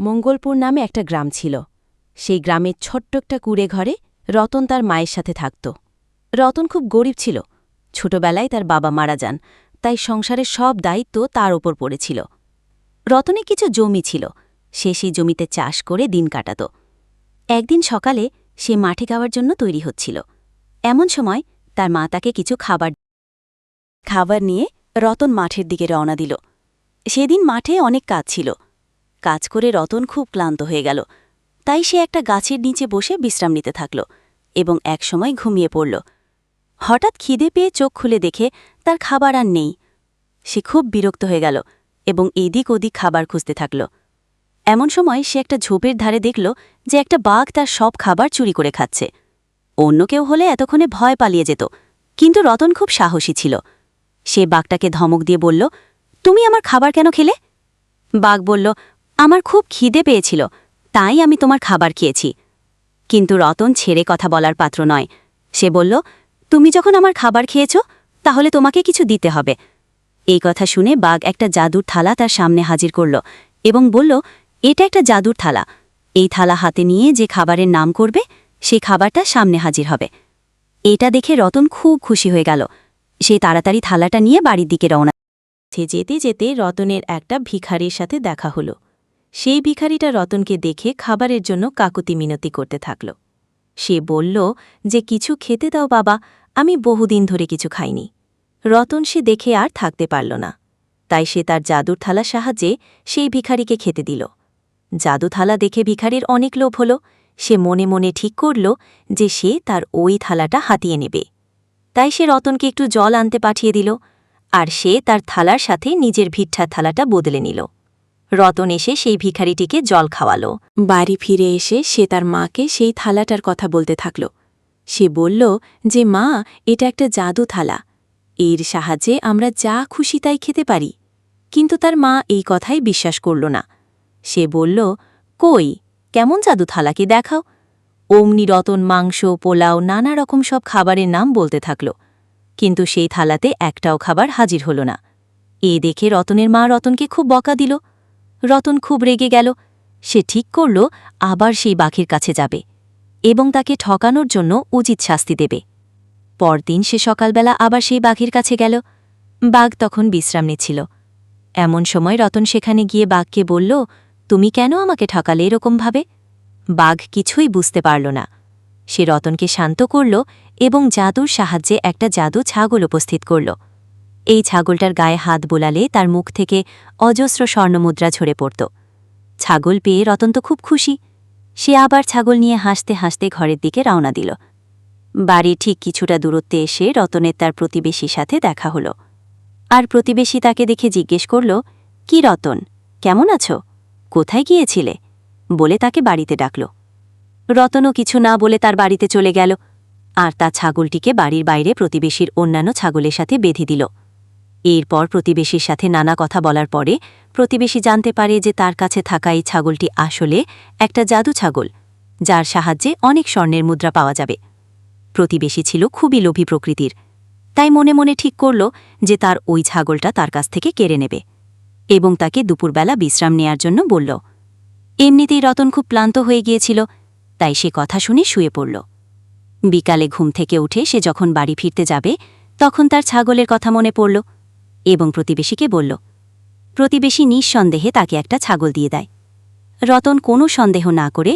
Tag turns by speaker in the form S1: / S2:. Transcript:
S1: মঙ্গলপুর নামে একটা গ্রাম ছিল। সেই গ্রামের ছোট্ট একটা কুড়ে ঘরে রতন তার মায়ের সাথে থাকত। রতন খুব গরিব ছিল। ছোটবেলায় তার বাবা মারা যান, তাই সংসারের সব দায়িত্ব তার ওপর পড়েছিল। রতনে কিছু জমি ছিল, সে সেই জমিতে চাষ করে দিন কাটাত। একদিন সকালে সে মাঠে যাওয়ার জন্য তৈরি হচ্ছিল। এমন সময় তার মা তাকে কিছু খাবার খাবার নিয়ে রতন মাঠের দিকে রওনা দিল। সেদিন মাঠে অনেক কাজ ছিল। কাজ করে রতন খুব ক্লান্ত হয়ে গেল। তাই সে একটা গাছের নিচে বসে বিশ্রাম নিতে থাকল এবং একসময় ঘুমিয়ে পড়ল। হঠাৎ খিদে পেয়ে চোখ খুলে দেখে তার খাবার আর নেই। সে খুব বিরক্ত হয়ে গেল এবং এদিক ওদিক খাবার খুঁজতে থাকল। এমন সময় সে একটা ঝোপের ধারে দেখল যে একটা বাঘ তার সব খাবার চুরি করে খাচ্ছে। অন্য কেউ হলে এতক্ষণে ভয় পালিয়ে যেত, কিন্তু রতন খুব সাহসী ছিল। সে বাঘটাকে ধমক দিয়ে বলল, তুমি আমার খাবার কেন খেলে? বাঘ বলল আমার খুব খিদে পেয়েছিল, তাই আমি তোমার খাবার খেয়েছি। কিন্তু রতন ছেড়ে কথা বলার পাত্র নয়। সে বলল, তুমি যখন আমার খাবার খেয়েছ, তাহলে তোমাকে কিছু দিতে হবে। এই কথা শুনে বাঘ একটা জাদুর থালা তার সামনে হাজির করল এবং বলল, এটা একটা জাদুর থালা। এই থালা হাতে নিয়ে যে খাবারের নাম করবে, সে খাবারটা সামনে হাজির হবে। এটা দেখে রতন খুব খুশি হয়ে গেল। সে তাড়াতাড়ি থালাটা নিয়ে বাড়ির দিকে রওনা যেতে যেতে রতনের একটা ভিখারির সাথে দেখা হলো। সেই ভিখারিটা রতনকে দেখে খাবারের জন্য কাকুতি মিনতি করতে থাকল। সে বলল যে, কিছু খেতে দাও বাবা, আমি বহুদিন ধরে কিছু খাইনি। রতন সে দেখে আর থাকতে পারল না। তাই সে তার জাদুর থালার সাহায্যে সেই ভিখারিকে খেতে দিল। জাদু থালা দেখে ভিখারির অনেক লোভ হল। সে মনে মনে ঠিক করল যে, সে তার ওই থালাটা হাতিয়ে নেবে। তাই সে রতনকে একটু জল আনতে পাঠিয়ে দিল আর সে তার থালার সাথে নিজের ভিক্ষার থালাটা বদলে নিল। রতন এসে সেই ভিখারিটিকে জল খাওয়ালো। বাড়ি ফিরে এসে সে তার মাকে সেই থালাটার কথা বলতে থাকল। সে বলল যে, মা, এটা একটা জাদু থালা। এর সাহায্যে আমরা যা খুশি তাই খেতে পারি। কিন্তু তার মা এই কথাই বিশ্বাস করল না। সে বলল, কই, কেমন জাদু থালাকে দেখাও? অমনি রতন মাংস, পোলাও, নানা রকম সব খাবারের নাম বলতে থাকল। কিন্তু সেই থালাতে একটাও খাবার হাজির হল না। এ দেখে রতনের মা রতনকে খুব বকা দিল। রতন খুব রেগে গেল। সে ঠিক করল, আবার সেই বাঘের কাছে যাবে এবং তাকে ঠকানোর জন্য উচিত শাস্তি দেবে। পরদিন সে সকালবেলা আবার সেই বাঘের কাছে গেল। বাঘ তখন বিশ্রাম নিচ্ছিল এমন সময় রতন সেখানে গিয়ে বাঘকে বলল, তুমি কেন আমাকে ঠকালে এরকমভাবে বাঘ কিছুই বুঝতে পারল না। সে রতনকে শান্ত করল এবং জাদুর সাহায্যে একটা জাদু ছাগল উপস্থিত করল। এই ছাগলটার গায়ে হাত বোলালে তার মুখ থেকে অজস্র স্বর্ণমুদ্রা ঝরে পড়ত। ছাগল পেয়ে রতন তো খুব খুশি। সে আবার ছাগল নিয়ে হাসতে হাসতে ঘরের দিকে রওনা দিল। বাড়ি ঠিক কিছুটা দূরত্বে এসে রতনের তার প্রতিবেশীর সাথে দেখা হল। আর প্রতিবেশী তাকে দেখে জিজ্ঞেস করল, কি রতন? কেমন আছো? কোথায় গিয়েছিলে? বলে তাকে বাড়িতে ডাকল। রতনও কিছু না বলে তার বাড়িতে চলে গেল। আর তার ছাগলটিকে বাড়ির বাইরে প্রতিবেশীর অন্যান্য ছাগলের সাথে বেঁধে দিল। এরপর প্রতিবেশীর সাথে নানা কথা বলার পরে প্রতিবেশী জানতে পারে যে তার কাছে থাকা এই ছাগলটি আসলে একটা জাদু ছাগল, যার সাহায্যে অনেক স্বর্ণের মুদ্রা পাওয়া যাবে। প্রতিবেশী ছিল খুবই লোভী প্রকৃতির, তাই মনে মনে ঠিক করল যে তার ওই ছাগলটা তার কাছ থেকে কেড়ে নেবে এবং তাকে দুপুরবেলা বিশ্রাম নেয়ার জন্য বলল, এমনিতেই রতন খুব ক্লান্ত হয়ে গিয়েছিল, তাই সে কথা শুনে শুয়ে পড়ল। বিকালে ঘুম থেকে উঠে সে যখন বাড়ি ফিরতে যাবে, তখন তার ছাগলের কথা মনে পড়ল এবং প্রতিবেশীকে বলল, প্রতিবেশী নিঃসন্দেহে তাকে একটা ছাগল দিয়ে দেয়। রতন কোনো সন্দেহ না করে